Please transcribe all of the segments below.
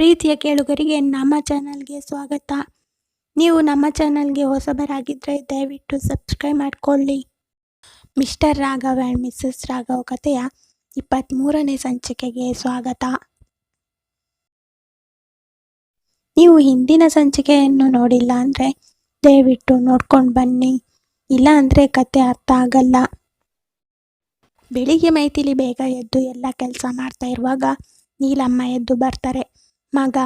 ಪ್ರೀತಿಯ ಕೇಳುಗರಿಗೆ ನಮ್ಮ ಚಾನಲ್ಗೆ ಸ್ವಾಗತ. ನೀವು ನಮ್ಮ ಚಾನಲ್ಗೆ ಹೊಸಬರಾಗಿದ್ದರೆ ದಯವಿಟ್ಟು ಸಬ್ಸ್ಕ್ರೈಬ್ ಮಾಡಿಕೊಳ್ಳಿ. Mister Raghav and missus Raghav ಕಥೆಯ ಇಪ್ಪತ್ತ್ಮೂರನೇ ಸಂಚಿಕೆಗೆ ಸ್ವಾಗತ. ನೀವು ಹಿಂದಿನ ಸಂಚಿಕೆಯನ್ನು ನೋಡಿಲ್ಲ ಅಂದರೆ ದಯವಿಟ್ಟು ನೋಡ್ಕೊಂಡು ಬನ್ನಿ. ಇಲ್ಲ ಅಂದರೆ ಕತೆ ಅರ್ಥ ಆಗಲ್ಲ. ಬೆಳಿಗ್ಗೆ ಮೈತಿಲಿ ಬೇಗ ಎದ್ದು ಎಲ್ಲ ಕೆಲಸ ಮಾಡ್ತಾ ಇರುವಾಗ ನೀಲಮ್ಮ ಎದ್ದು ಬರ್ತಾರೆ. ಮಗ,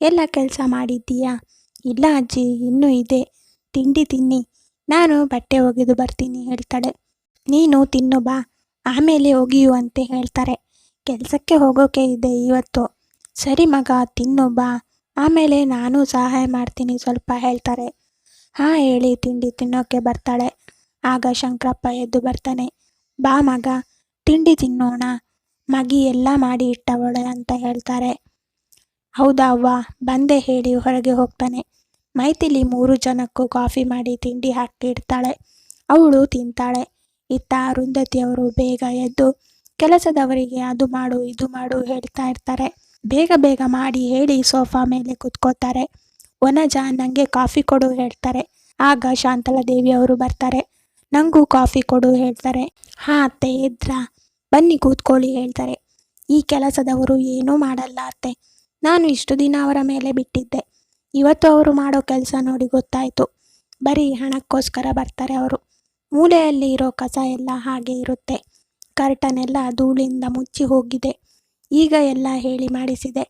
ಎಲ್ಲ ಕೆಲಸ ಮಾಡಿದ್ದೀಯಾ? ಇಲ್ಲ ಅಜ್ಜಿ, ಇನ್ನೂ ಇದೆ. ತಿಂಡಿ ತಿನ್ನಿ. ನಾನು ಬಟ್ಟೆ ಒಗೆದು ಬರ್ತೀನಿ, ಹೇಳ್ತಾಳೆ. ನೀನು ತಿನ್ನು ಬಾ. ಆಮೇಲೆ ಒಗೆಯು ಅಂತ ಹೇಳ್ತಾರೆ. ಕೆಲಸಕ್ಕೆ ಹೋಗೋಕೆ ಇದೆ ಇವತ್ತು. ಸರಿ ಮಗ, ತಿನ್ನು ಬಾ. ಆಮೇಲೆ ನಾನು ಸಹಾಯ ಮಾಡ್ತೀನಿ ಸ್ವಲ್ಪ ಹೇಳ್ತಾರೆ. ಹಾಂ, ಹೇಳಿ, ತಿಂಡಿ ತಿನ್ನೋಕೆ ಬರ್ತಾಳೆ. ಆಗ ಶಂಕರಪ್ಪ ಎದ್ದು ಬರ್ತಾನೆ. ಬಾ ಮಗ, ತಿಂಡಿ ತಿನ್ನೋಣ. ಮಗಿ ಎಲ್ಲ ಮಾಡಿ ಇಟ್ಟವಳೆ ಅಂತ ಹೇಳ್ತಾರೆ. ಹೌದಾ ಅವ್ವ? ಬಂದೆ ಹೇಳಿ, ಹೊರಗೆ ಹೋಗ್ತಾನೆ. ಮೈಥಿಲಿ ಮೂರು ಜನಕ್ಕೂ ಕಾಫಿ ಮಾಡಿ ತಿಂಡಿ ಹಾಕಿ ಇಡ್ತಾಳೆ. ಅವಳು ತಿಂತಾಳೆ. ಇತ್ತ ಅರುಂಧತಿಯವರು ಬೇಗ ಎದ್ದು, ಕೆಲಸದವರಿಗೆ ಅದು ಮಾಡು, ಇದು ಮಾಡು ಹೇಳ್ತಾ ಇರ್ತಾರೆ. ಬೇಗ ಬೇಗ ಮಾಡಿ ಹೇಳಿ ಸೋಫಾ ಮೇಲೆ ಕುತ್ಕೋತಾರೆ. ವನಜ ನನಗೆ ಕಾಫಿ ಕೊಡು ಹೇಳ್ತಾರೆ. ಆಗ ಶಾಂತಲಾ ದೇವಿ ಅವರು ಬರ್ತಾರೆ. ನನಗೂ ಕಾಫಿ ಕೊಡು ಹೇಳ್ತಾರೆ. ಹಾಂ ಅತ್ತೆ ಎದ್ರಾ ಬನ್ನಿ ಕೂತ್ಕೊಳ್ಳಿ ಹೇಳ್ತಾರೆ. ಈ ಕೆಲಸದವರು ಏನೂ ಮಾಡಲ್ಲ ಅತ್ತೆ. ನಾನು ಇಷ್ಟು ದಿನ ಅವರ ಮೇಲೆ ಬಿಟ್ಟಿದ್ದೆ. ಇವತ್ತು ಅವರು ಮಾಡೋ ಕೆಲಸ ನೋಡಿ ಗೊತ್ತಾಯಿತು. ಬರೀ ಹಣಕ್ಕೋಸ್ಕರ ಬರ್ತಾರೆ ಅವರು. ಮೂಲೆಯಲ್ಲಿ ಇರೋ ಕಸ ಎಲ್ಲ ಹಾಗೆ ಇರುತ್ತೆ. ಕರ್ಟನ್ ಎಲ್ಲ ಧೂಳಿಂದ ಮುಚ್ಚಿ ಹೋಗಿದೆ. ಈಗ ಎಲ್ಲ ಹೇಳಿ ಮಾಡಿಸಿದೆ.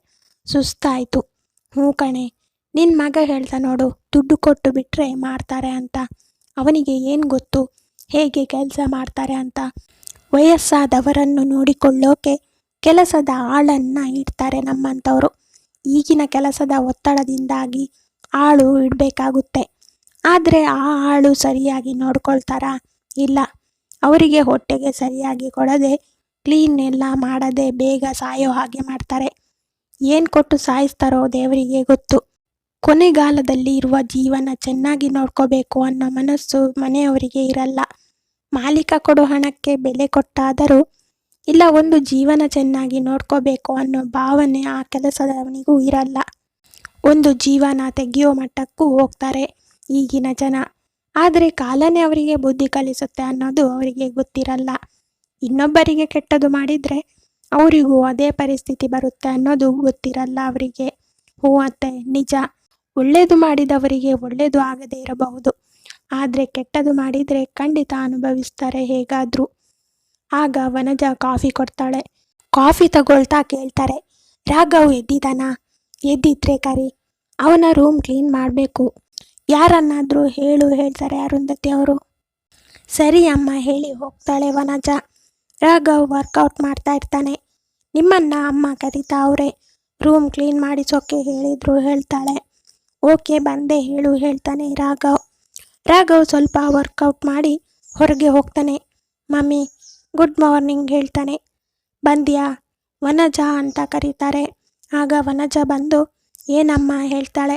ಸುಸ್ತಾಯಿತು. ಹ್ಞೂ ಕಣೆ ನಿನ್ನ ಮಗ ಹೇಳ್ತಾ ನೋಡು, ದುಡ್ಡು ಕೊಟ್ಟು ಬಿಟ್ಟರೆ ಮಾಡ್ತಾರೆ ಅಂತ. ಅವನಿಗೆ ಏನು ಗೊತ್ತು? ಹೇಗೆ ಕೆಲಸ ಮಾಡ್ತಾರೆ ಅಂತ. ವಯಸ್ಸಾದವರನ್ನು ನೋಡಿಕೊಳ್ಳೋಕೆ ಕೆಲಸದ ಆಳನ್ನು ಇಡ್ತಾರೆ ನಮ್ಮಂಥವರು ಈಗಿನ ಕೆಲಸದ ಒತ್ತಡದಿಂದಾಗಿ ಆಳು ಇಡಬೇಕಾಗುತ್ತೆ. ಆದರೆ ಆ ಆಳು ಸರಿಯಾಗಿ ನೋಡ್ಕೊಳ್ತಾರಾ? ಇಲ್ಲ. ಅವರಿಗೆ ಹೊಟ್ಟೆಗೆ ಸರಿಯಾಗಿ ಕೊಡದೆ, ಕ್ಲೀನ್ ಎಲ್ಲ ಮಾಡದೆ ಬೇಗ ಸಾಯೋ ಹಾಗೆ ಮಾಡ್ತಾರೆ. ಏನು ಕೊಟ್ಟು ಸಾಯಿಸ್ತಾರೋ ದೇವರಿಗೆ ಗೊತ್ತು. ಕೊನೆಗಾಲದಲ್ಲಿ ಇರುವ ಜೀವನ ಚೆನ್ನಾಗಿ ನೋಡ್ಕೋಬೇಕು ಅನ್ನೋ ಮನಸ್ಸು ಮನೆಯವರಿಗೆ ಇರಲ್ಲ. ಮಾಲೀಕ ಕೊಡೋ ಹಣಕ್ಕೆ ಬೆಲೆ ಕೊಟ್ಟಾದರೂ ಇಲ್ಲ, ಒಂದು ಜೀವನ ಚೆನ್ನಾಗಿ ನೋಡ್ಕೋಬೇಕು ಅನ್ನೋ ಭಾವನೆ ಆ ಕೆಲಸದವನಿಗೂ ಇರಲ್ಲ. ಒಂದು ಜೀವನ ತೆಗೆಯೋ ಮಟ್ಟಕ್ಕೂ ಹೋಗ್ತಾರೆ ಈಗಿನ ಜನ. ಆದರೆ ಕಾಲನೇ ಅವರಿಗೆ ಬುದ್ಧಿ ಕಲಿಸುತ್ತೆ ಅನ್ನೋದು ಅವರಿಗೆ ಗೊತ್ತಿರಲ್ಲ. ಇನ್ನೊಬ್ಬರಿಗೆ ಕೆಟ್ಟದು ಮಾಡಿದರೆ ಅವರಿಗೂ ಅದೇ ಪರಿಸ್ಥಿತಿ ಬರುತ್ತೆ ಅನ್ನೋದು ಗೊತ್ತಿರಲ್ಲ ಅವರಿಗೆ. ಹ್ಞೂ ಅತ್ತೆ, ನಿಜ. ಒಳ್ಳೆಯದು ಮಾಡಿದವರಿಗೆ ಒಳ್ಳೆಯದು ಆಗದೇ ಇರಬಹುದು. ಆದರೆ ಕೆಟ್ಟದು ಮಾಡಿದರೆ ಖಂಡಿತ ಅನುಭವಿಸ್ತಾರೆ ಹೇಗಾದರೂ. ಆಗ ವನಜ ಕಾಫಿ ಕೊಡ್ತಾಳೆ. ಕಾಫಿ ತಗೊಳ್ತಾ ಕೇಳ್ತಾರೆ, ರಾಘವ್ ಎದ್ದಿದ್ದಾನ? ಎದ್ದಿದ್ರೆ ಕರಿ, ಅವನ ರೂಮ್ ಕ್ಲೀನ್ ಮಾಡಬೇಕು. ಯಾರನ್ನಾದರೂ ಹೇಳು, ಹೇಳ್ತಾರೆ ಅರುಂಧತಿ ಅವರು. ಸರಿ ಅಮ್ಮ, ಹೇಳಿ ಹೋಗ್ತಾಳೆ ವನಜ. ರಾಘವ್ ವರ್ಕೌಟ್ ಮಾಡ್ತಾ ಇರ್ತಾನೆ. ನಿಮ್ಮನ್ನ ಅಮ್ಮ ಕರೀತಾ ಅವರೇ, ರೂಮ್ ಕ್ಲೀನ್ ಮಾಡಿಸೋಕೆ ಹೇಳಿದ್ರು, ಹೇಳ್ತಾಳೆ. ಓಕೆ, ಬಂದೆ, ಹೇಳು ಹೇಳ್ತಾನೆ ರಾಘವ್. ರಾಘವ್ ಸ್ವಲ್ಪ ವರ್ಕೌಟ್ ಮಾಡಿ ಹೊರಗೆ ಹೋಗ್ತಾನೆ. ಮಮ್ಮಿ ಗುಡ್ ಮಾರ್ನಿಂಗ್ ಹೇಳ್ತಾನೆ. ಬಂದ್ಯಾ? ವನಜ ಅಂತ ಕರೀತಾರೆ. ಆಗ ವನಜ ಬಂದು, ಏನಮ್ಮ ಹೇಳ್ತಾಳೆ?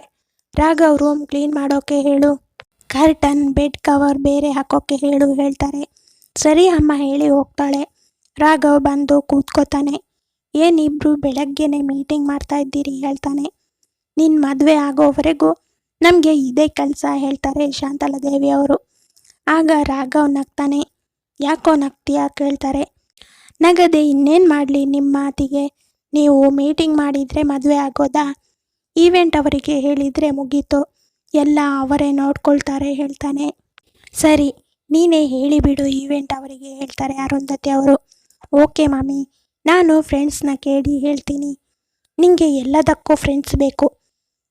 ರಾಘವ್ ರೂಮ್ ಕ್ಲೀನ್ ಮಾಡೋಕೆ ಹೇಳು. ಕರ್ಟನ್ ಬೆಡ್ ಕವರ್ ಬೇರೆ ಹಾಕೋಕೆ ಹೇಳು ಹೇಳ್ತಾರೆ. ಸರಿ ಅಮ್ಮ ಹೇಳಿ ಹೋಗ್ತಾಳೆ. ರಾಘವ್ ಬಂದು ಕೂತ್ಕೋತಾನೆ. ಏನಿಬ್ರು ಬೆಳಗ್ಗೆನೆ ಮೀಟಿಂಗ್ ಮಾಡ್ತಾ ಇದ್ದೀರಿ ಹೇಳ್ತಾನೆ. ನಿನ್ನ ಮದುವೆ ಆಗೋವರೆಗೂ ನಮಗೆ ಇದೇ ಕೆಲಸ ಹೇಳ್ತಾರೆ ಶಾಂತಲಾದೇವಿ ಅವರು. ಆಗ ರಾಘವ್ ನಗ್ತಾನೆ. ಯಾಕೋ ನಗ್ತೀಯಾ ಕೇಳ್ತಾರೆ. ನಗದೆ ಇನ್ನೇನು ಮಾಡಲಿ ನಿಮ್ಮ ಮಾತಿಗೆ? ನೀವು ಮೀಟಿಂಗ್ ಮಾಡಿದರೆ ಮದುವೆ ಆಗೋದಾ? ಈವೆಂಟ್ ಅವರಿಗೆ ಹೇಳಿದರೆ ಮುಗೀತು. ಎಲ್ಲ ಅವರೇ ನೋಡ್ಕೊಳ್ತಾರೆ ಹೇಳ್ತಾನೆ. ಸರಿ, ನೀನೇ ಹೇಳಿಬಿಡು ಈವೆಂಟ್ ಅವರಿಗೆ ಹೇಳ್ತಾರೆ ಅರುಂಧತಿ ಅವರು. ಓಕೆ ಮಮ್ಮಿ ನಾನು ಫ್ರೆಂಡ್ಸ್ನ ಕೇಳಿ ಹೇಳ್ತೀನಿ. ನಿಮಗೆ ಎಲ್ಲದಕ್ಕೂ ಫ್ರೆಂಡ್ಸ್ ಬೇಕು.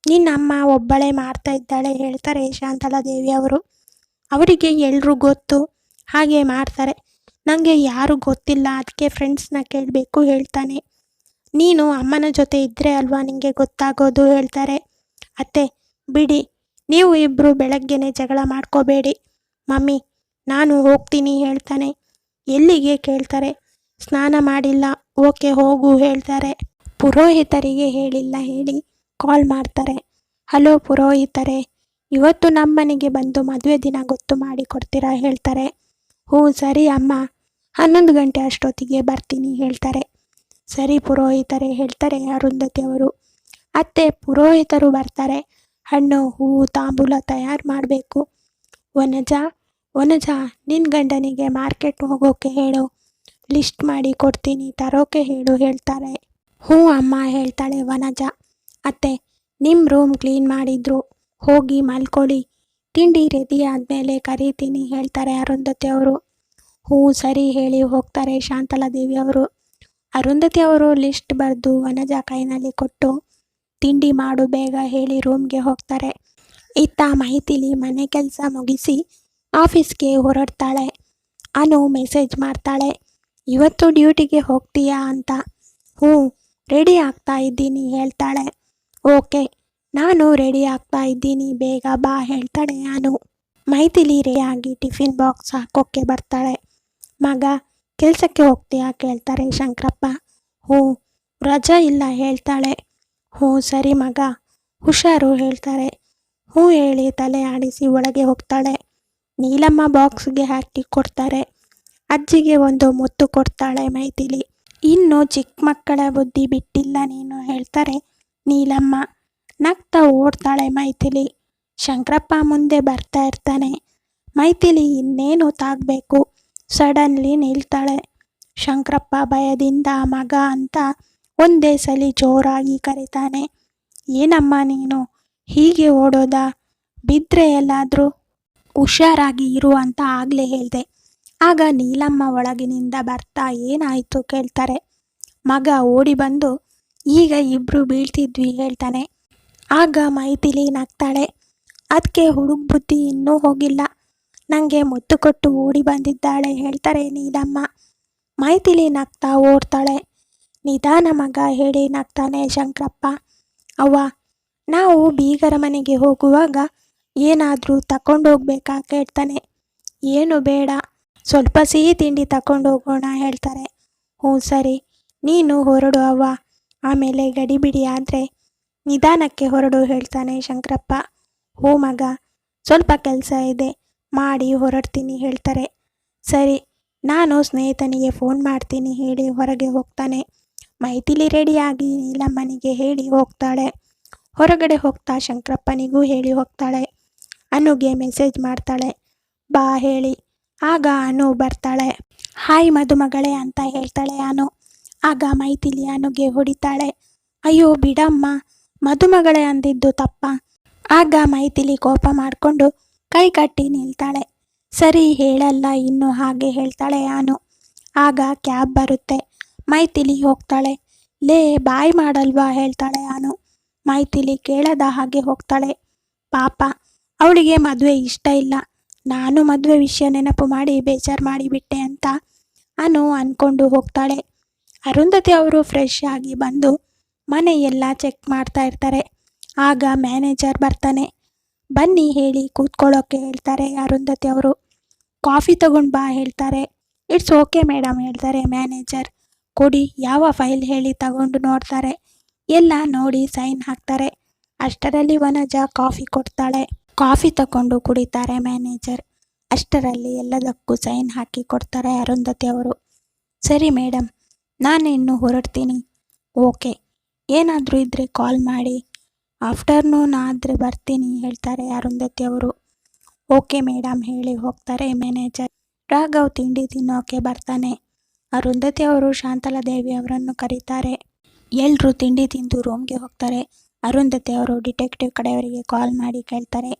ನಿನ್ನ ಅಮ್ಮ ಒಬ್ಬಳೇ ಮಾಡ್ತಾ ಇದ್ದಾಳೆ ಹೇಳ್ತಾರೆ ಶಾಂತಲಾದೇವಿ ಅವರು. ಅವರಿಗೆ ಎಲ್ಲರೂ ಗೊತ್ತು. ಹಾಗೆ ಮಾಡ್ತಾರೆ. ನನಗೆ ಯಾರು ಗೊತ್ತಿಲ್ಲ ಅದಕ್ಕೆ ಫ್ರೆಂಡ್ಸ್ನ ಕೇಳಬೇಕು ಹೇಳ್ತಾನೆ. ನೀನು ಅಮ್ಮನ ಜೊತೆ ಇದ್ದರೆ ಅಲ್ವಾ ನಿಮಗೆ ಗೊತ್ತಾಗೋದು ಹೇಳ್ತಾರೆ. ಅತ್ತೆ, ಬಿಡಿ, ನೀವು ಇಬ್ಬರು ಬೆಳಗ್ಗೆನೆ ಜಗಳ ಮಾಡ್ಕೋಬೇಡಿ. ಮಮ್ಮಿ, ನಾನು ಹೋಗ್ತೀನಿ ಹೇಳ್ತಾನೆ. ಎಲ್ಲಿಗೆ ಕೇಳ್ತಾರೆ. ಸ್ನಾನ ಮಾಡಿಲ್ಲ, ಓಕೆ ಹೋಗು ಹೇಳ್ತಾರೆ. ಪುರೋಹಿತರಿಗೆ ಹೇಳಿಲ್ಲ ಹೇಳಿ ಕಾಲ್ ಮಾಡ್ತಾರೆ. ಹಲೋ ಪುರೋಹಿತರೆ, ಇವತ್ತು ನಮ್ಮನೆಗೆ ಬಂದು ಮದುವೆ ದಿನ ಗೊತ್ತು ಮಾಡಿ ಕೊಡ್ತೀರಾ? ಹೇಳ್ತಾರೆ. ಹ್ಞೂ, ಸರಿ ಅಮ್ಮ. ಹನ್ನೊಂದು ಗಂಟೆ ಅಷ್ಟೊತ್ತಿಗೆ ಬರ್ತೀನಿ, ಹೇಳ್ತಾರೆ. ಸರಿ ಪುರೋಹಿತರೆ, ಹೇಳ್ತಾರೆ ಅರುಂಧತಿ ಅವರು. ಅತ್ತೆ, ಪುರೋಹಿತರು ಬರ್ತಾರೆ. ಹಣ್ಣು, ಹೂವು, ತಾಂಬೂಲ ತಯಾರು ಮಾಡಬೇಕು. ವನಜ ವನಜ ನಿನ್ನ ಗಂಡನಿಗೆ ಮಾರ್ಕೆಟ್ ಹೋಗೋಕೆ ಹೇಳು. ಲಿಸ್ಟ್ ಮಾಡಿ ಕೊಡ್ತೀನಿ, ತರೋಕೆ ಹೇಳು, ಹೇಳ್ತಾರೆ. ಹ್ಞೂ ಅಮ್ಮ, ಹೇಳ್ತಾಳೆ ವನಜ. ಅತ್ತೆ ನಿಮ್ಮ ರೂಮ್ ಕ್ಲೀನ್ ಮಾಡಿದ್ರು. ಹೋಗಿ ಮಲ್ಕೊಳ್ಳಿ. ತಿಂಡಿ ರೆಡಿ ಆದಮೇಲೆ ಕರೀತೀನಿ ಹೇಳ್ತಾರೆ ಅರುಂಧತಿ ಅವರು. ಹ್ಞೂ ಸರಿ ಹೇಳಿ ಹೋಗ್ತಾರೆ ಶಾಂತಲಾದೇವಿ ಅವರು. ಅರುಂಧತಿ ಅವರು ಲಿಸ್ಟ್ ಬರೆದು ವನಜ ಕೈನಲ್ಲಿ ಕೊಟ್ಟು ತಿಂಡಿ ಮಾಡು ಬೇಗ ಹೇಳಿ ರೂಮ್ಗೆ ಹೋಗ್ತಾರೆ. ಇತ್ತ ಮಾಹಿತಿಲಿ ಮನೆ ಕೆಲಸ ಮುಗಿಸಿ ಆಫೀಸ್ಗೆ ಹೊರಡ್ತಾಳೆ. ಅನು ಮೆಸೇಜ್ ಮಾಡ್ತಾಳೆ, ಇವತ್ತು ಡ್ಯೂಟಿಗೆ ಹೋಗ್ತೀಯಾ? ಅಂತ. ಹ್ಞೂ ರೆಡಿ ಆಗ್ತಾ ಇದ್ದೀನಿ, ಹೇಳ್ತಾಳೆ. ಓಕೆ ನಾನು ರೆಡಿ ಆಗ್ತಾ ಇದ್ದೀನಿ. ಬೇಗ ಬಾ ಹೇಳ್ತಾಳೆ ನಾನು ಮೈಥಿಲಿ ರೆಡಿಯಾಗಿ ಟಿಫಿನ್ ಬಾಕ್ಸ್ ಹಾಕೋಕ್ಕೆ ಬರ್ತಾಳೆ. ಮಗ, ಕೆಲಸಕ್ಕೆ ಹೋಗ್ತೀಯಾ ಕೇಳ್ತಾರೆ ಶಂಕರಪ್ಪ. ಹ್ಞೂ ರಜಾ ಇಲ್ಲ ಹೇಳ್ತಾಳೆ. ಹ್ಞೂ ಸರಿ ಮಗ. ಹುಷಾರು ಹೇಳ್ತಾರೆ. ಹ್ಞೂ ಹೇಳಿ ತಲೆ ಆಡಿಸಿ ಒಳಗೆ ಹೋಗ್ತಾಳೆ. ನೀಲಮ್ಮ ಬಾಕ್ಸ್ಗೆ ಹಾಕಿ ಕೊಡ್ತಾರೆ. ಅಜ್ಜಿಗೆ ಒಂದು ಮುತ್ತು ಕೊಡ್ತಾಳೆ ಮೈಥಿಲಿ. ಇನ್ನು ಚಿಕ್ಕ ಮಕ್ಕಳ ಬುದ್ಧಿ ಬಿಟ್ಟಿಲ್ಲ ನೀನು ಹೇಳ್ತಾರೆ ನೀಲಮ್ಮ. ನಗ್ತಾ ಓಡ್ತಾಳೆ ಮೈಥಿಲಿ. ಶಂಕರಪ್ಪ ಮುಂದೆ ಬರ್ತಾ ಇರ್ತಾನೆ. ಮೈಥಿಲಿ ಇನ್ನೇನು ತಾಗಬೇಕು? ಸಡನ್ಲಿ ನಿಲ್ತಾಳೆ. ಶಂಕರಪ್ಪ ಭಯದಿಂದ ಮಗ ಅಂತ ಒಂದೇ ಸಲಿ ಜೋರಾಗಿ ಕರೀತಾನೆ. ಏನಮ್ಮ ನೀನು? ಹೀಗೆ ಓಡೋದ? ಬಿದ್ದರೆ ಎಲ್ಲಾದರೂ ಹುಷಾರಾಗಿ ಇರು ಅಂತ ಆಗಲೇ ಹೇಳಿದೆ. ಆಗ ನೀಲಮ್ಮ ಒಳಗಿನಿಂದ ಬರ್ತಾ ಏನಾಯಿತು ಕೇಳ್ತಾರೆ. ಮಗ ಓಡಿ ಬಂದು, ಈಗ ಇಬ್ಬರು ಬೀಳ್ತಿದ್ವಿ, ಹೇಳ್ತಾನೆ. ಆಗ ಮಾಹಿತಿ ನಗ್ತಾಳೆ. ಅದಕ್ಕೆ ಹುಡುಗ ಬುದ್ಧಿ ಇನ್ನೂ ಹೋಗಿಲ್ಲ. ನನಗೆ ಮುತ್ತು ಕೊಟ್ಟು ಓಡಿ ಬಂದಿದ್ದಾಳೆ ಹೇಳ್ತಾರೆ ನೀಲಮ್ಮ. ಮಾಹಿತಿ ನಗ್ತಾ ಓಡ್ತಾಳೆ. ನಿಧಾನ ಮಗ ಹೇಳಿ ನಗ್ತಾನೆ ಶಂಕರಪ್ಪ. ಅವ್ವ, ನಾವು ಬೀಗರ ಮನೆಗೆ ಹೋಗುವಾಗ ಏನಾದರೂ ತಗೊಂಡೋಗ್ಬೇಕಾ ಕೇಳ್ತಾನೆ. ಏನು ಬೇಡ, ಸ್ವಲ್ಪ ಸಿಹಿ ತಿಂಡಿ ತಗೊಂಡು ಹೋಗೋಣ ಹೇಳ್ತಾರೆ. ಹ್ಞೂ ಸರಿ, ನೀನು ಹೊರಡು ಅವ್ವ. ಆಮೇಲೆ ಗಡಿಬಿಡಿ ಆದರೆ ನಿಧಾನಕ್ಕೆ ಹೊರಡು ಹೇಳ್ತಾನೆ ಶಂಕರಪ್ಪ. ಹೋ ಮಗ, ಸ್ವಲ್ಪ ಕೆಲಸ ಇದೆ, ಮಾಡಿ ಹೊರಡ್ತೀನಿ ಹೇಳ್ತಾರೆ. ಸರಿ, ನಾನು ಸ್ನೇಹಿತನಿಗೆ ಫೋನ್ ಮಾಡ್ತೀನಿ ಹೇಳಿ ಹೊರಗೆ ಹೋಗ್ತಾನೆ. ಮೈಥಿಲಿ ರೆಡಿಯಾಗಿ ನೀಲಮ್ಮನಿಗೆ ಹೇಳಿ ಹೋಗ್ತಾಳೆ. ಹೊರಗಡೆ ಹೋಗ್ತಾ ಶಂಕರಪ್ಪನಿಗೂ ಹೇಳಿ ಹೋಗ್ತಾಳೆ. ಅನುಗೆ ಮೆಸೇಜ್ ಮಾಡ್ತಾಳೆ. ಬಾ ಹೇಳಿ. ಆಗ ಅನು ಬರ್ತಾಳೆ. ಹಾಯ್ ಮದುಮಗಳೇ ಅಂತ ಹೇಳ್ತಾಳೆ ಅನು. ಆಗ ಮೈಥಿಲಿ ಅನುಗೆ ಹೊಡಿತಾಳೆ. ಅಯ್ಯೋ ಬಿಡಮ್ಮ ಮದುಮಗಳೇ ಅಂದಿದ್ದು ತಪ್ಪ. ಆಗ ಮೈಥಿಲಿ ಕೋಪ ಮಾಡಿಕೊಂಡು ಕೈ ಕಟ್ಟಿ ನಿಲ್ತಾಳೆ. ಸರಿ ಹೇಳಲ್ಲ, ಇನ್ನು ಹಾಗೆ ಹೇಳ್ತಾಳೆ ಯಾನು. ಆಗ ಕ್ಯಾಬ್ ಬರುತ್ತೆ. ಮೈಥಿಲಿ ಹೋಗ್ತಾಳೆ. ಲೇ, ಬಾಯ್ ಮಾಡಲ್ವಾ ಹೇಳ್ತಾಳೆ ಯಾನು. ಮೈಥಿಲಿ ಕೇಳದ ಹಾಗೆ ಹೋಗ್ತಾಳೆ. ಪಾಪ, ಅವಳಿಗೆ ಮದುವೆ ಇಷ್ಟ ಇಲ್ಲ. ನಾನು ಮದುವೆ ವಿಷಯ ನೆನಪು ಮಾಡಿ ಬೇಜಾರು ಮಾಡಿಬಿಟ್ಟೆ ಅಂತ ಅನು ಅಂದ್ಕೊಂಡು ಹೋಗ್ತಾಳೆ. ಅರುಂಧತಿ ಅವರು ಫ್ರೆಶ್ ಆಗಿ ಬಂದು ಮನೆ ಎಲ್ಲ ಚೆಕ್ ಮಾಡ್ತಾ ಇರ್ತಾರೆ. ಆಗ ಮ್ಯಾನೇಜರ್ ಬರ್ತಾನೆ. ಬನ್ನಿ ಹೇಳಿ ಕೂತ್ಕೊಳ್ಳೋಕೆ ಹೇಳ್ತಾರೆ ಅರುಂಧತಿ ಅವರು. ಕಾಫಿ ತಗೊಂಡು ಬಾ ಹೇಳ್ತಾರೆ. ಇಟ್ಸ್ ಓಕೆ ಮೇಡಮ್ ಹೇಳ್ತಾರೆ ಮ್ಯಾನೇಜರ್ ಕೊಡಿ, ಯಾವ ಫೈಲ್ ಹೇಳಿ ತಗೊಂಡು ನೋಡ್ತಾರೆ. ಎಲ್ಲ ನೋಡಿ ಸೈನ್ ಹಾಕ್ತಾರೆ. ಅಷ್ಟರಲ್ಲಿ ವನಜ ಕಾಫಿ ಕೊಡ್ತಾಳೆ. ಕಾಫಿ ತಗೊಂಡು ಕುಡಿತಾರೆ ಮ್ಯಾನೇಜರ್ ಅಷ್ಟರಲ್ಲಿ ಎಲ್ಲದಕ್ಕೂ ಸೈನ್ ಹಾಕಿ ಕೊಡ್ತಾರೆ ಅರುಂಧತಿ ಅವರು. ಸರಿ ಮೇಡಮ್ ನಾನು ಇನ್ನು ಹೊರಡ್ತೀನಿ. ಓಕೆ ಏನಾದರೂ ಇದ್ದರೆ ಕಾಲ್ ಮಾಡಿ. ಆಫ್ಟರ್ನೂನ್ ಆದರೆ ಬರ್ತೀನಿ ಹೇಳ್ತಾರೆ ಅರುಂಧತಿ ಅವರು. ಓಕೆ ಮೇಡಮ್ ಹೇಳಿ ಹೋಗ್ತಾರೆ ಮ್ಯಾನೇಜರ್ ರಾಘವ್ ತಿಂಡಿ ತಿನ್ನೋಕೆ ಬರ್ತಾನೆ. ಅರುಂಧತಿ ಅವರು ಶಾಂತಲಾದೇವಿ ಅವರನ್ನು ಕರೀತಾರೆ. ಎಲ್ಲರೂ ತಿಂಡಿ ತಿಂದು ರೂಮ್ಗೆ ಹೋಗ್ತಾರೆ. ಅರುಂಧತಿ ಅವರು ಡಿಟೆಕ್ಟಿವ್ ಕಡೆಯವರಿಗೆ ಕಾಲ್ ಮಾಡಿ ಕೇಳ್ತಾರೆ.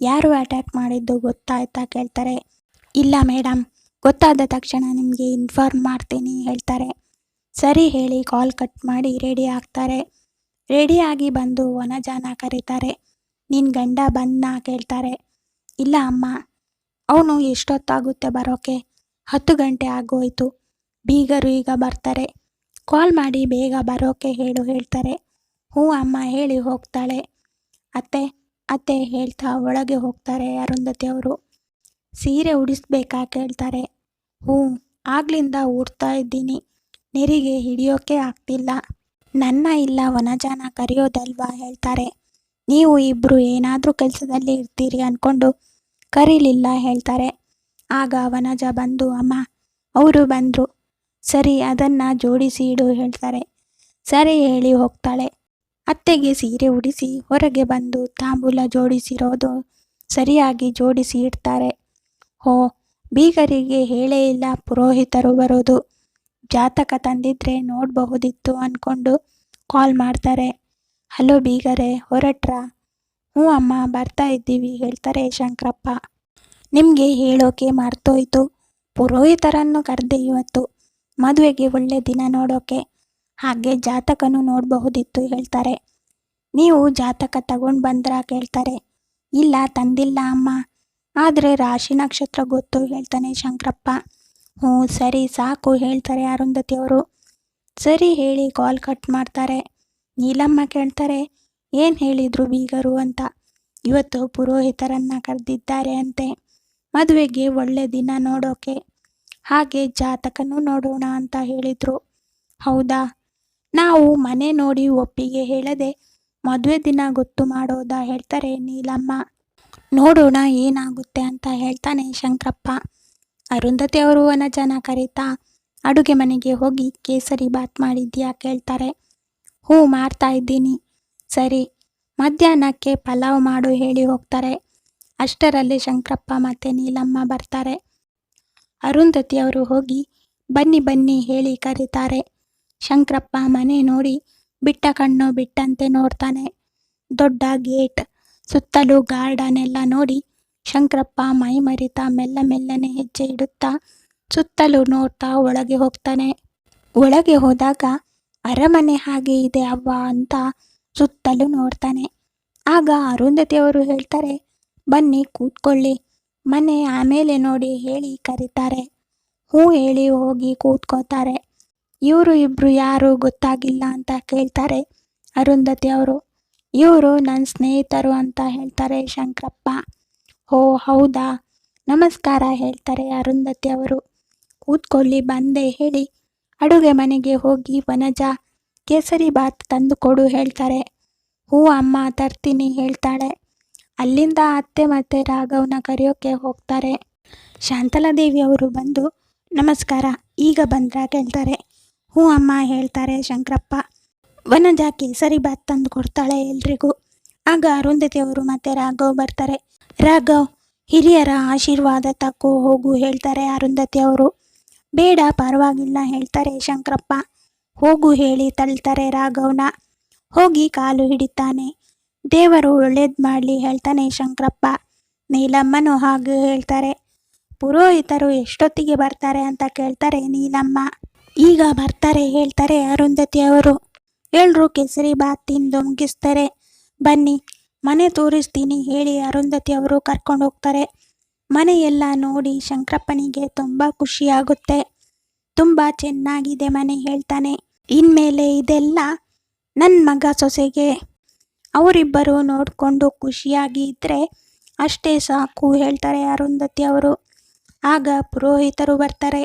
ಯಾರು ಅಟ್ಯಾಕ್ ಮಾಡಿದ್ದು ಗೊತ್ತಾಯ್ತಾ ಕೇಳ್ತಾರೆ. ಇಲ್ಲ ಮೇಡಮ್ ಗೊತ್ತಾದ ತಕ್ಷಣ ನಿಮಗೆ ಇನ್ಫಾರ್ಮ್ ಮಾಡ್ತೀನಿ ಹೇಳ್ತಾರೆ. ಸರಿ ಹೇಳಿ, ಕಾಲ್ ಕಟ್ ಮಾಡಿ ರೆಡಿ ಆಗ್ತಾರೆ. ರೆಡಿಯಾಗಿ ಬಂದು ವನಜಾನ ಕರೀತಾರೆ. ನಿನ್ನ ಗಂಡ ಬಂದ ಕೇಳ್ತಾರೆ. ಇಲ್ಲ ಅಮ್ಮ, ಅವನು ಎಷ್ಟೊತ್ತಾಗುತ್ತೆ ಬರೋಕೆ? ಹತ್ತು ಗಂಟೆ ಆಗೋಯ್ತು. ಬೀಗರು ಈಗ ಬರ್ತಾರೆ. ಕಾಲ್ ಮಾಡಿ ಬೇಗ ಬರೋಕೆ ಹೇಳು ಹೇಳ್ತಾರೆ. ಹ್ಞೂ ಅಮ್ಮ, ಹೇಳಿ ಹೋಗ್ತಾಳೆ. ಅತ್ತೆ ಅತ್ತೆ ಹೇಳ್ತಾ ಒಳಗೆ ಹೋಗ್ತಾರೆ ಅರುಂಧತಿ ಅವರು. ಸೀರೆ ಉಡಿಸ್ಬೇಕಾ ಕೇಳ್ತಾರೆ. ಹ್ಞೂ, ಆಗ್ಲಿಂದ ಉಡ್ತಾ ಇದ್ದೀನಿ. ನೆರಿಗೆ ಹಿಡಿಯೋಕೆ ಆಗ್ತಿಲ್ಲ. ನನ್ನ ಇಲ್ಲ ವನಜಾನ ಕರೆಯೋದಲ್ವಾ ಹೇಳ್ತಾರೆ. ನೀವು ಇಬ್ಬರು ಏನಾದರೂ ಕೆಲಸದಲ್ಲಿ ಇರ್ತೀರಿ ಅಂದ್ಕೊಂಡು ಕರೀಲಿಲ್ಲ ಹೇಳ್ತಾರೆ. ಆಗ ವನಜ ಬಂದು, ಅಮ್ಮ, ಅವರು ಬಂದರು. ಸರಿ, ಅದನ್ನು ಜೋಡಿಸಿ ಇಡು, ಹೇಳ್ತಾರೆ. ಸರಿ ಹೇಳಿ ಹೋಗ್ತಾಳೆ. ಅತ್ತೆಗೆ ಸೀರೆ ಉಡಿಸಿ ಹೊರಗೆ ಬಂದು ತಾಂಬೂಲ ಜೋಡಿಸಿರೋದು ಸರಿಯಾಗಿ ಜೋಡಿಸಿ ಇಡ್ತಾರೆ. ಹೋ, ಬೀಗರಿಗೆ ಹೇಳೇ ಇಲ್ಲ ಪುರೋಹಿತರು ಬರೋದು. ಜಾತಕ ತಂದಿದ್ರೆ ನೋಡಬಹುದಿತ್ತು ಅಂದ್ಕೊಂಡು ಕಾಲ್ ಮಾಡ್ತಾರೆ. ಹಲೋ ಬೀಗರೆ, ಹೊರಟ್ರಾ? ಹ್ಞೂ ಅಮ್ಮ, ಬರ್ತಾ ಇದ್ದೀವಿ, ಹೇಳ್ತಾರೆ ಶಂಕರಪ್ಪ. ನಿಮಗೆ ಹೇಳೋಕೆ ಮರ್ತೋಯ್ತು. ಪುರೋಹಿತರನ್ನು ಕರೆದೆ ಇವತ್ತು. ಮದುವೆಗೆ ಒಳ್ಳೆ ದಿನ ನೋಡೋಕೆ. ಹಾಗೆ ಜಾತಕನೂ ನೋಡಬಹುದಿತ್ತು ಹೇಳ್ತಾರೆ. ನೀವು ಜಾತಕ ತಗೊಂಡು ಬಂದ್ರಾ? ಕೇಳ್ತಾರೆ. ಇಲ್ಲ, ತಂದಿಲ್ಲ ಅಮ್ಮ. ಆದರೆ ರಾಶಿ ನಕ್ಷತ್ರ ಗೊತ್ತು, ಹೇಳ್ತಾನೆ ಶಂಕರಪ್ಪ. ಹ್ಞೂ, ಸರಿ, ಸಾಕು, ಹೇಳ್ತಾರೆ ಅರುಂಧತಿ ಅವರು. ಸರಿ ಹೇಳಿ ಕಾಲ್ ಕಟ್ ಮಾಡ್ತಾರೆ. ನೀಲಮ್ಮ ಕೇಳ್ತಾರೆ, ಏನು ಹೇಳಿದ್ರು ಬೀಗರು ಅಂತ. ಇವತ್ತು ಪುರೋಹಿತರನ್ನ ಕರೆದಿದ್ದಾರೆ ಅಂತೆ. ಮದುವೆಗೆ ಒಳ್ಳೆ ದಿನ ನೋಡೋಕೆ. ಹಾಗೆ ಜಾತಕನೂ ನೋಡೋಣ ಅಂತ ಹೇಳಿದರು. ಹೌದಾ? ನಾವು ಮನೆ ನೋಡಿ ಒಪ್ಪಿಗೆ ಹೇಳದೆ ಮದುವೆ ದಿನ ಗೊತ್ತು ಮಾಡೋದಾ ಹೇಳ್ತಾರೆ ನೀಲಮ್ಮ. ನೋಡೋಣ ಏನಾಗುತ್ತೆ ಅಂತ ಹೇಳ್ತಾನೆ ಶಂಕರಪ್ಪ. ಅರುಂಧತಿ ಅವರು ಜನ ಕರೀತಾ ಅಡುಗೆ ಮನೆಗೆ ಹೋಗಿ ಕೇಸರಿ ಬಾತ್ ಮಾಡಿದ್ಯಾ ಕೇಳ್ತಾರೆ. ಹ್ಞೂ ಮಾಡ್ತಾ ಇದ್ದೀನಿ. ಸರಿ, ಮಧ್ಯಾಹ್ನಕ್ಕೆ ಪಲಾವ್ ಮಾಡು ಹೇಳಿ ಹೋಗ್ತಾರೆ. ಅಷ್ಟರಲ್ಲಿ ಶಂಕರಪ್ಪ ಮತ್ತು ನೀಲಮ್ಮ ಬರ್ತಾರೆ. ಅರುಂಧತಿ ಅವರು ಹೋಗಿ ಬನ್ನಿ ಬನ್ನಿ ಹೇಳಿ ಕರೀತಾರೆ. ಶಂಕರಪ್ಪ ಮನೆ ನೋಡಿ ಬಿಟ್ಟ ಕಣ್ಣು ಬಿಟ್ಟಂತೆ ನೋಡ್ತಾನೆ. ದೊಡ್ಡ ಗೇಟ್, ಸುತ್ತಲೂ ಗಾರ್ಡನ್ ಎಲ್ಲ ನೋಡಿ ಶಂಕರಪ್ಪ ಮೈ ಮರಿತಾ ಮೆಲ್ಲ ಮೆಲ್ಲನೆ ಹೆಜ್ಜೆ ಇಡುತ್ತಾ ಸುತ್ತಲೂ ನೋಡ್ತಾ ಒಳಗೆ ಹೋಗ್ತಾನೆ. ಒಳಗೆ ಹೋದಾಗ ಅರಮನೆ ಹಾಗೆ ಇದೆ ಅವ್ವ ಅಂತ ಸುತ್ತಲೂ ನೋಡ್ತಾನೆ. ಆಗ ಅರುಂಧತಿ ಅವರು ಹೇಳ್ತಾರೆ, ಬನ್ನಿ ಕೂತ್ಕೊಳ್ಳಿ. ಮನೆ ಆಮೇಲೆ ನೋಡಿ ಹೇಳಿ ಕರೀತಾರೆ. ಹ್ಞೂ ಹೇಳಿ ಹೋಗಿ ಕೂತ್ಕೋತಾರೆ ಇವರು ಇಬ್ರು ಯಾರು ಗೊತ್ತಾಗಿಲ್ಲ ಅಂತ ಕೇಳ್ತಾರೆ ಅರುಂಧತಿ ಅವರು ಇವರು ನನ್ನ ಸ್ನೇಹಿತರು ಅಂತ ಹೇಳ್ತಾರೆ ಶಂಕರಪ್ಪ. ಓ, ಹೌದಾ? ನಮಸ್ಕಾರ, ಹೇಳ್ತಾರೆ ಅರುಂಧತಿ ಅವರು. ಕೂತ್ಕೊಳ್ಳಿ, ಬಂದೆ, ಹೇಳಿ. ಅಡುಗೆ ಮನೆಗೆ ಹೋಗಿ, ವನಜ, ಕೇಸರಿ ಬಾತ್ ತಂದು ಕೊಡು, ಹೇಳ್ತಾರೆ. ಹೂ, ಅಮ್ಮ, ತರ್ತೀನಿ, ಹೇಳ್ತಾಳೆ. ಅಲ್ಲಿಂದ ಅತ್ತೆ ಮತ್ತೆ ರಾಘವ್ನ ಕರೆಯೋಕ್ಕೆ ಹೋಗ್ತಾರೆ. ಶಾಂತಲಾದೇವಿ ಅವರು ಬಂದು, ನಮಸ್ಕಾರ, ಈಗ ಬಂದ್ರ, ಕೇಳ್ತಾರೆ. ಹ್ಞೂ ಅಮ್ಮ, ಹೇಳ್ತಾರೆ ಶಂಕರಪ್ಪ. ವನಜ ಕೇಸರಿ ಬಾತ್ ತಂದು ಕೊಡ್ತಾಳೆ ಎಲ್ರಿಗೂ. ಆಗ ಅರುಂಧತಿ ಅವರು ಮತ್ತೆ ರಾಘವ್ ಬರ್ತಾರೆ. ರಾಘವ್, ಹಿರಿಯರ ಆಶೀರ್ವಾದ ತಕ್ಕು ಹೋಗು ಹೇಳ್ತಾರೆ ಅರುಂಧತಿ ಅವರು. ಬೇಡ, ಪರವಾಗಿಲ್ಲ ಹೇಳ್ತಾರೆ ಶಂಕರಪ್ಪ. ಹೋಗು ಹೇಳಿ ತಳ್ತಾರೆ ರಾಘವ್ನ. ಹೋಗಿ ಕಾಲು ಹಿಡಿತಾನೆ. ದೇವರು ಒಳ್ಳೇದು ಮಾಡಲಿ ಹೇಳ್ತಾನೆ ಶಂಕರಪ್ಪ. ನೀಲಮ್ಮನು ಹಾಗೆ ಹೇಳ್ತಾರೆ. ಪುರೋಹಿತರು ಎಷ್ಟೊತ್ತಿಗೆ ಬರ್ತಾರೆ ಅಂತ ಕೇಳ್ತಾರೆ ನೀಲಮ್ಮ. ಈಗ ಬರ್ತಾರೆ ಹೇಳ್ತಾರೆ ಅರುಂಧತಿ ಅವರು. ಎಲ್ರು ಕೇಸರಿ ಬಾತ್ ತಿಂದು ಮುಗಿಸ್ತಾರೆ. ಬನ್ನಿ ಮನೆ ತೋರಿಸ್ತೀನಿ, ಹೇಳಿ ಅರುಂಧತಿ ಅವರು ಕರ್ಕೊಂಡು ಹೋಗ್ತಾರೆ. ಮನೆಯೆಲ್ಲ ನೋಡಿ ಶಂಕರಪ್ಪನಿಗೆ ತುಂಬ ಖುಷಿಯಾಗುತ್ತೆ ತುಂಬ ಚೆನ್ನಾಗಿದೆ ಮನೆ ಹೇಳ್ತಾನೆ. ಇನ್ಮೇಲೆ ಇದೆಲ್ಲ ನನ್ನ ಮಗ ಸೊಸೆಗೆ. ಅವರಿಬ್ಬರು ನೋಡಿಕೊಂಡು ಖುಷಿಯಾಗಿ ಇದ್ದರೆ ಅಷ್ಟೇ ಸಾಕು ಹೇಳ್ತಾರೆ ಅರುಂಧತಿ ಅವರು. ಆಗ ಪುರೋಹಿತರು ಬರ್ತಾರೆ.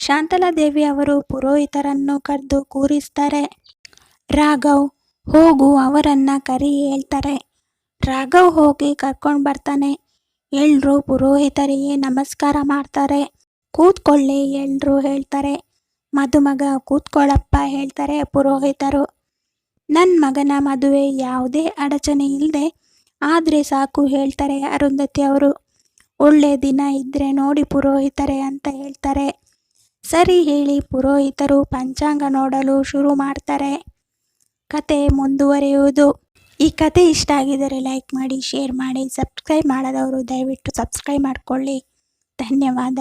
ಶಾಂತಲಾದೇವಿ ಅವರು ಪುರೋಹಿತರನ್ನು ಕರೆದು ಕೂರಿಸ್ತಾರೆ. ರಾಘವ್, ಹೋಗು, ಅವರನ್ನು ಕರಿ ಹೇಳ್ತಾರೆ. ರಾಘವ್ ಹೋಗಿ ಕರ್ಕೊಂಡು ಬರ್ತಾನೆ. ಎಲ್ರು ಪುರೋಹಿತರಿಗೆ ನಮಸ್ಕಾರ ಮಾಡ್ತಾರೆ. ಕೂತ್ಕೊಳ್ಳಿ, ಎಲ್ರು ಹೇಳ್ತಾರೆ. ಮದುಮಗ ಕೂತ್ಕೊಳ್ಳಪ್ಪ ಹೇಳ್ತಾರೆ ಪುರೋಹಿತರು. ನನ್ನ ಮಗನ ಮದುವೆ ಯಾವುದೇ ಅಡಚಣೆ ಇಲ್ಲದೆ ಆದರೆ ಸಾಕು ಹೇಳ್ತಾರೆ ಅರುಂಧತಿ ಅವರು. ಒಳ್ಳೆ ದಿನ ಇದ್ದರೆ ನೋಡಿ ಪುರೋಹಿತರೆ ಅಂತ ಹೇಳ್ತಾರೆ. ಸರಿ ಹೇಳಿ ಪುರೋಹಿತರು ಪಂಚಾಂಗ ನೋಡಲು ಶುರು ಮಾಡ್ತಾರೆ. ಕತೆ ಮುಂದುವರಿಯುವುದು. ಈ ಕತೆ ಇಷ್ಟ ಆಗಿದರೆ ಲೈಕ್ ಮಾಡಿ ಶೇರ್ ಮಾಡಿ ಸಬ್ಸ್ಕ್ರೈಬ್ ಮಾಡದವರು ದಯವಿಟ್ಟು ಸಬ್ಸ್ಕ್ರೈಬ್ ಮಾಡಿಕೊಳ್ಳಿ. ಧನ್ಯವಾದ.